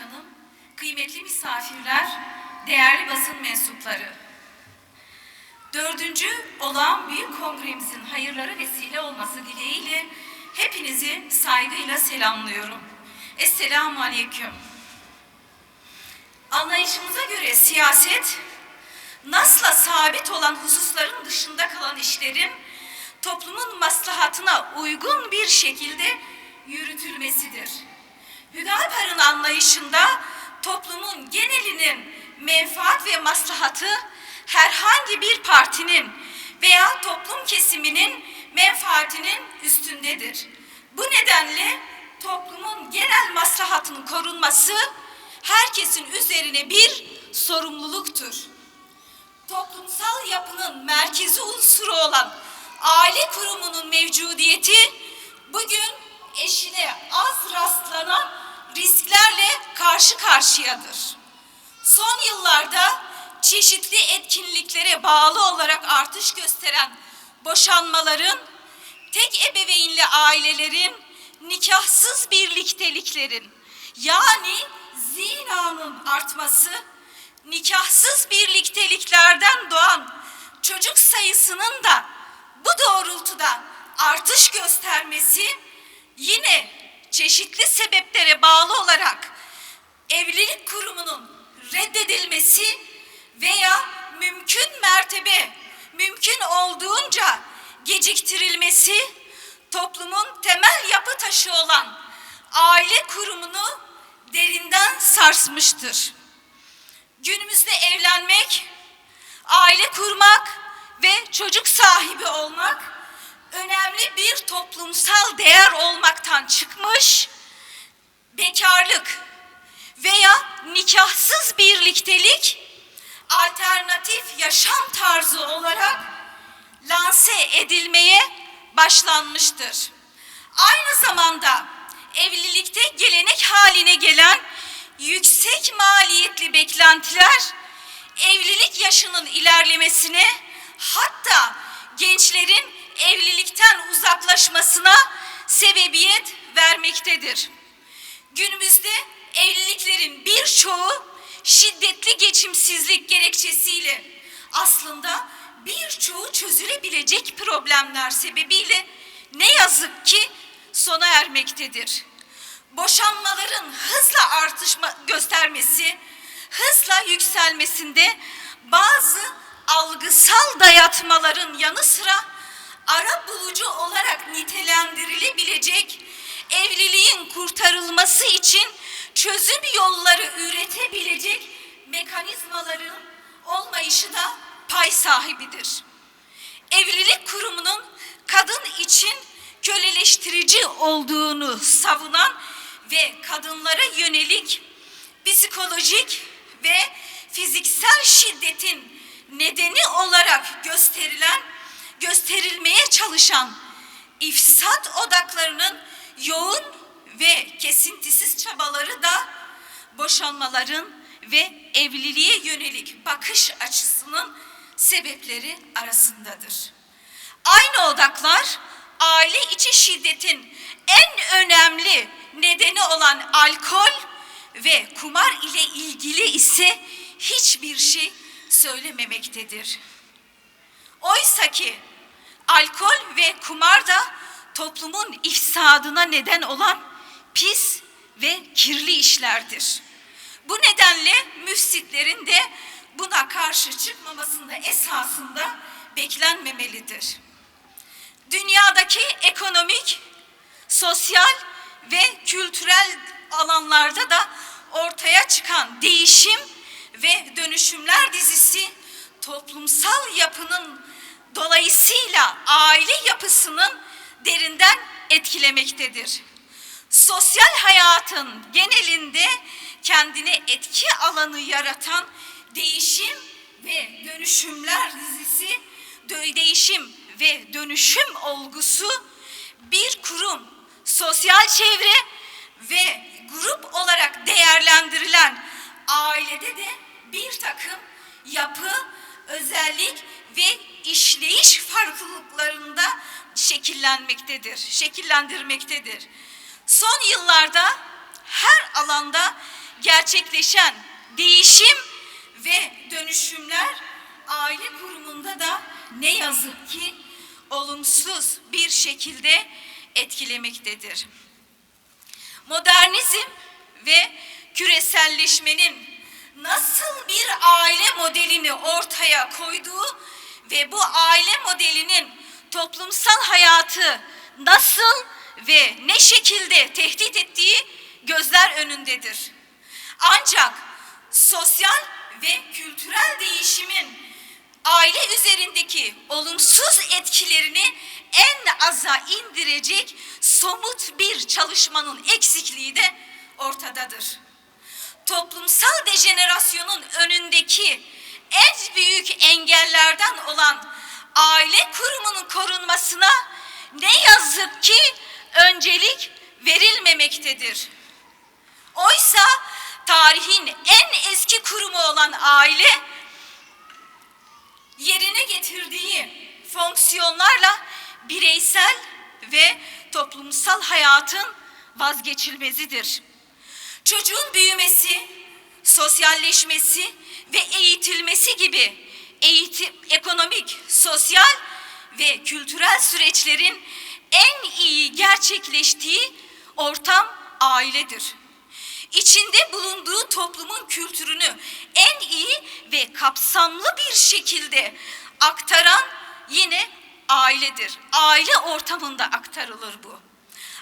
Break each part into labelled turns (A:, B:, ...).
A: Başkanım, kıymetli misafirler, değerli basın mensupları. Dördüncü olan Büyük Kongremizin hayırlara vesile olması dileğiyle hepinizi saygıyla selamlıyorum. Esselamu Aleyküm. Anlayışımıza göre siyaset, nasla sabit olan hususların dışında kalan işlerin toplumun maslahatına uygun bir şekilde yürütülmesidir. Hüdapar'ın anlayışında toplumun genelinin menfaat ve maslahatı herhangi bir partinin veya toplum kesiminin menfaatinin üstündedir. Bu nedenle toplumun genel maslahatının korunması herkesin üzerine bir sorumluluktur. Toplumsal yapının merkezi unsuru olan aile kurumunun mevcudiyeti bugün eşine az rastlanan risklerle karşı karşıyadır. Son yıllarda çeşitli etkinliklere bağlı olarak artış gösteren boşanmaların, tek ebeveynli ailelerin, nikahsız birlikteliklerin yani zinanın artması, nikahsız birlikteliklerden doğan çocuk sayısının da bu doğrultuda artış göstermesi yine çeşitli sebeplere bağlı olarak evlilik kurumunun reddedilmesi veya mümkün mertebe mümkün olduğunca geciktirilmesi toplumun temel yapı taşı olan aile kurumunu derinden sarsmıştır. Günümüzde evlenmek, aile kurmak ve çocuk sahibi olmak önemli bir toplumsal değer olmaktan çıkmış, bekarlık veya nikahsız birliktelik alternatif yaşam tarzı olarak lanse edilmeye başlanmıştır. Aynı zamanda evlilikte gelenek haline gelen yüksek maliyetli beklentiler evlilik yaşının ilerlemesine hatta gençlerin evlilikten uzaklaşmasına sebebiyet vermektedir. Günümüzde evliliklerin birçoğu şiddetli geçimsizlik gerekçesiyle aslında birçoğu çözülebilecek problemler sebebiyle ne yazık ki sona ermektedir. Boşanmaların hızla artışma göstermesi, hızla yükselmesinde bazı algısal dayatmaların yanı sıra nitelendirilebilecek evliliğin kurtarılması için çözüm yolları üretebilecek mekanizmaların olmayışı da pay sahibidir. Evlilik kurumunun kadın için köleleştirici olduğunu savunan ve kadınlara yönelik psikolojik ve fiziksel şiddetin nedeni olarak gösterilen gösterilmeye çalışan ifsat odaklarının yoğun ve kesintisiz çabaları da boşanmaların ve evliliğe yönelik bakış açısının sebepleri arasındadır. Aynı odaklar aile içi şiddetin en önemli nedeni olan alkol ve kumar ile ilgili ise hiçbir şey söylememektedir. Oysa ki alkol ve kumar da toplumun ifsadına neden olan pis ve kirli işlerdir. Bu nedenle müfsitlerin de buna karşı çıkmamasında esasında beklenmemelidir. Dünyadaki ekonomik, sosyal ve kültürel alanlarda da ortaya çıkan değişim ve dönüşümler dizisi toplumsal yapının dolayısıyla aile yapısının derinden etkilemektedir. Sosyal hayatın genelinde kendine etki alanı yaratan değişim ve dönüşümler dizisi, değişim ve dönüşüm olgusu bir kurum, sosyal çevre ve grup olarak değerlendirilen ailede de bir takım yapı, özellik ve işleyiş farklılıklarında şekillenmektedir, şekillendirmektedir. Son yıllarda her alanda gerçekleşen değişim ve dönüşümler aile kurumunda da ne yazık ki olumsuz bir şekilde etkilemektedir. Modernizm ve küreselleşmenin nasıl bir aile modelini ortaya koyduğu ve bu aile modelinin toplumsal hayatı nasıl ve ne şekilde tehdit ettiği gözler önündedir. Ancak sosyal ve kültürel değişimin aile üzerindeki olumsuz etkilerini en aza indirecek somut bir çalışmanın eksikliği de ortadadır. Toplumsal dejenerasyonun önündeki en büyük engellerden olan aile kurumunun korunmasına ne yazık ki öncelik verilmemektedir. Oysa tarihin en eski kurumu olan aile yerine getirdiği fonksiyonlarla bireysel ve toplumsal hayatın vazgeçilmezidir. Çocuğun büyümesi, sosyalleşmesi ve eğitilmesi gibi eğitim, ekonomik, sosyal ve kültürel süreçlerin en iyi gerçekleştiği ortam ailedir. İçinde bulunduğu toplumun kültürünü en iyi ve kapsamlı bir şekilde aktaran yine ailedir. Aile ortamında aktarılır bu.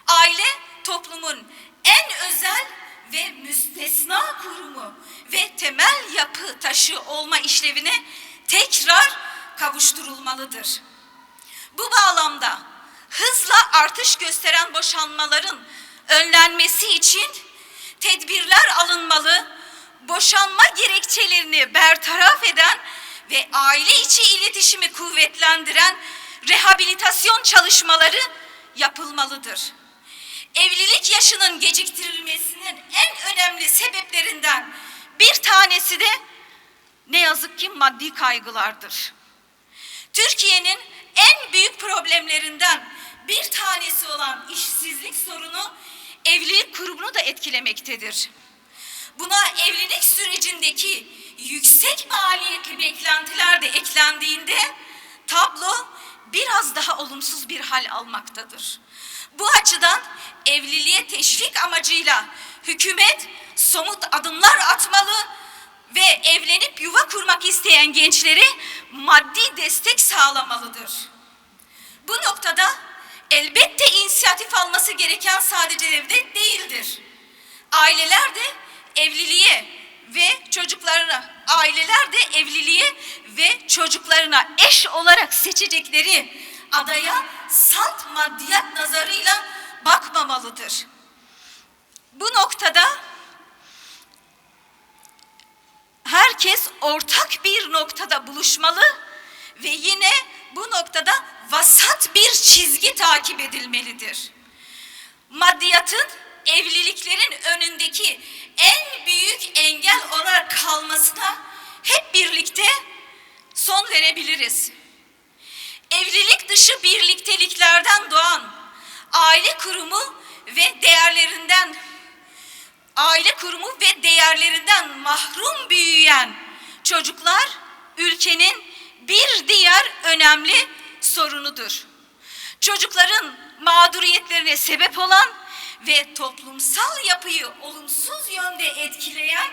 A: Aile toplumun en özel ve müstesna kurumu ve temel yapı taşı olma işlevine tekrar kavuşturulmalıdır. Bu bağlamda hızla artış gösteren boşanmaların önlenmesi için tedbirler alınmalı, boşanma gerekçelerini bertaraf eden ve aile içi iletişimi kuvvetlendiren rehabilitasyon çalışmaları yapılmalıdır. Evlilik yaşının geciktirilmesinin en önemli sebeplerinden bir tanesi de ne yazık ki maddi kaygılardır. Türkiye'nin en büyük problemlerinden bir tanesi olan işsizlik sorunu evlilik kurumunu da etkilemektedir. Buna evlilik sürecindeki yüksek maliyetli beklentiler de eklendiğinde tablo biraz daha olumsuz bir hal almaktadır. Bu açıdan evliliğe teşvik amacıyla hükümet somut adımlar atmalı ve evlenip yuva kurmak isteyen gençlere maddi destek sağlamalıdır. Bu noktada elbette inisiyatif alması gereken sadece devlet değildir. Aileler de evliliğe ve çocuklarına, aileler de evliliğe ve çocuklarına eş olarak seçecekleri adaya salt maddiyat nazarıyla bakmamalıdır. Bu noktada herkes ortak bir noktada buluşmalı ve yine bu noktada vasat bir çizgi takip edilmelidir. Maddiyatın evliliklerin önündeki en büyük engel olarak kalmasına hep birlikte son verebiliriz. Evlilik dışı birlikteliklerden doğan aile kurumu ve değerlerinden aile kurumu ve değerlerinden mahrum büyüyen çocuklar ülkenin bir diğer önemli sorunudur. Çocukların mağduriyetlerine sebep olan ve toplumsal yapıyı olumsuz yönde etkileyen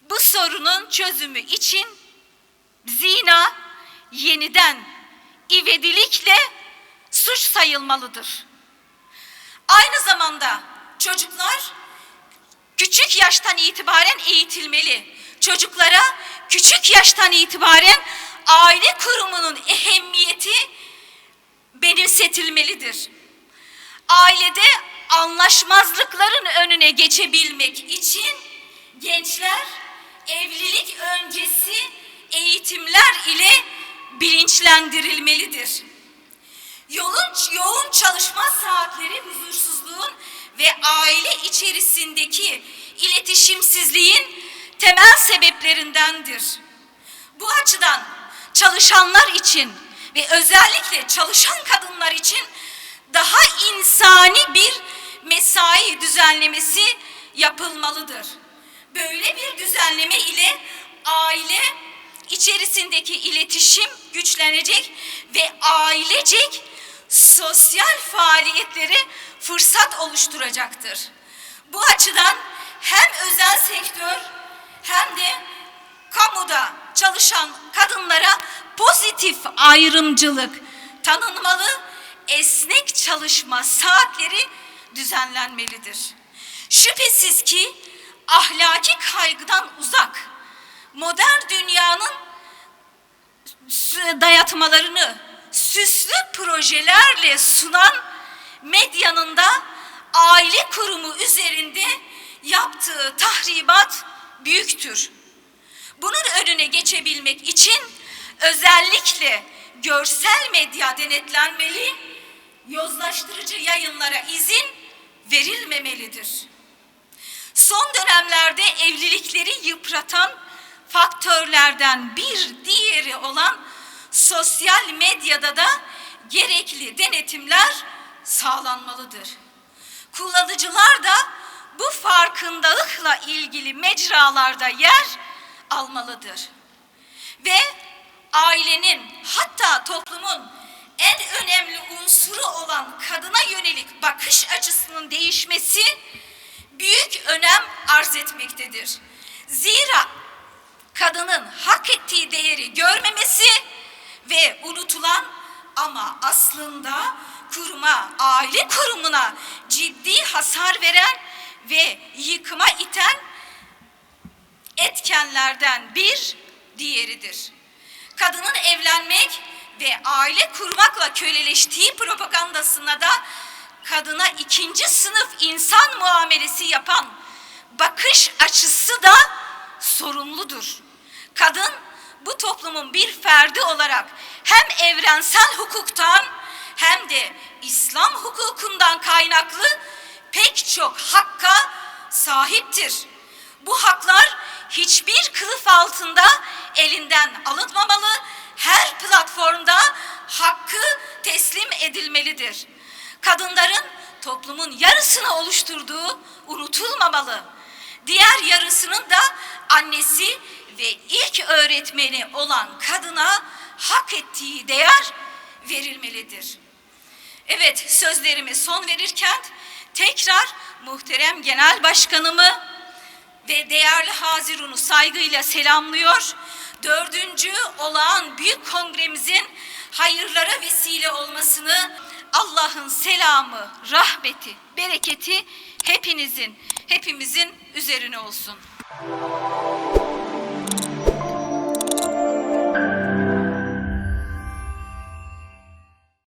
A: bu sorunun çözümü için zina yeniden ivedilikle suç sayılmalıdır. Aynı zamanda çocuklar küçük yaştan itibaren eğitilmeli. Çocuklara küçük yaştan itibaren aile kurumunun ehemmiyeti benimsetilmelidir. Ailede anlaşmazlıkların önüne geçebilmek için gençler evlilik öncesi eğitimler ile bilinçlendirilmelidir. Yoğun, yoğun çalışma saatleri huzursuzluğun ve aile içerisindeki iletişimsizliğin temel sebeplerindendir. Bu açıdan çalışanlar için ve özellikle çalışan kadınlar için daha insani bir mesai düzenlemesi yapılmalıdır. Böyle bir düzenleme ile aile içerisindeki iletişim güçlenecek ve ailecek sosyal faaliyetlere fırsat oluşturacaktır. Bu açıdan hem özel sektör hem de kamuda çalışan kadınlara pozitif ayrımcılık tanınmalı, esnek çalışma saatleri düzenlenmelidir. Şüphesiz ki ahlaki kaygıdan uzak, modern dünyanın dayatmalarını süslü projelerle sunan medyanın da aile kurumu üzerinde yaptığı tahribat büyüktür. Bunun önüne geçebilmek için özellikle görsel medya denetlenmeli, yozlaştırıcı yayınlara izin verilmemelidir. Son dönemlerde evlilikleri yıpratan faktörlerden bir diğeri olan sosyal medyada da gerekli denetimler sağlanmalıdır. Kullanıcılar da bu farkındalıkla ilgili mecralarda yer almalıdır. Ve ailenin hatta toplumun en önemli unsuru olan kadına yönelik bakış açısının değişmesi büyük önem arz etmektedir. Zira kadının hak ettiği değeri görmemesi ve unutulan ama aslında kuruma, aile kurumuna ciddi hasar veren ve yıkıma iten etkenlerden bir diğeridir. Kadının evlenmek ve aile kurmakla köleleştiği propagandasına da kadına ikinci sınıf insan muamelesi yapan bakış açısı da sorumludur. Kadın bu toplumun bir ferdi olarak hem evrensel hukuktan hem de İslam hukukundan kaynaklı pek çok hakka sahiptir. Bu haklar hiçbir kılıf altında elinden alınmamalı, her platformda hakkı teslim edilmelidir. Kadınların toplumun yarısını oluşturduğu unutulmamalı. Diğer yarısının da annesi ve ilk öğretmeni olan kadına hak ettiği değer verilmelidir. Evet sözlerime son verirken tekrar muhterem genel başkanımı ve değerli Hazirun'u saygıyla selamlıyor. Dördüncü olağan büyük kongremizin hayırlara vesile olmasını Allah'ın selamı, rahmeti, bereketi hepinizin, hepimizin üzerine olsun.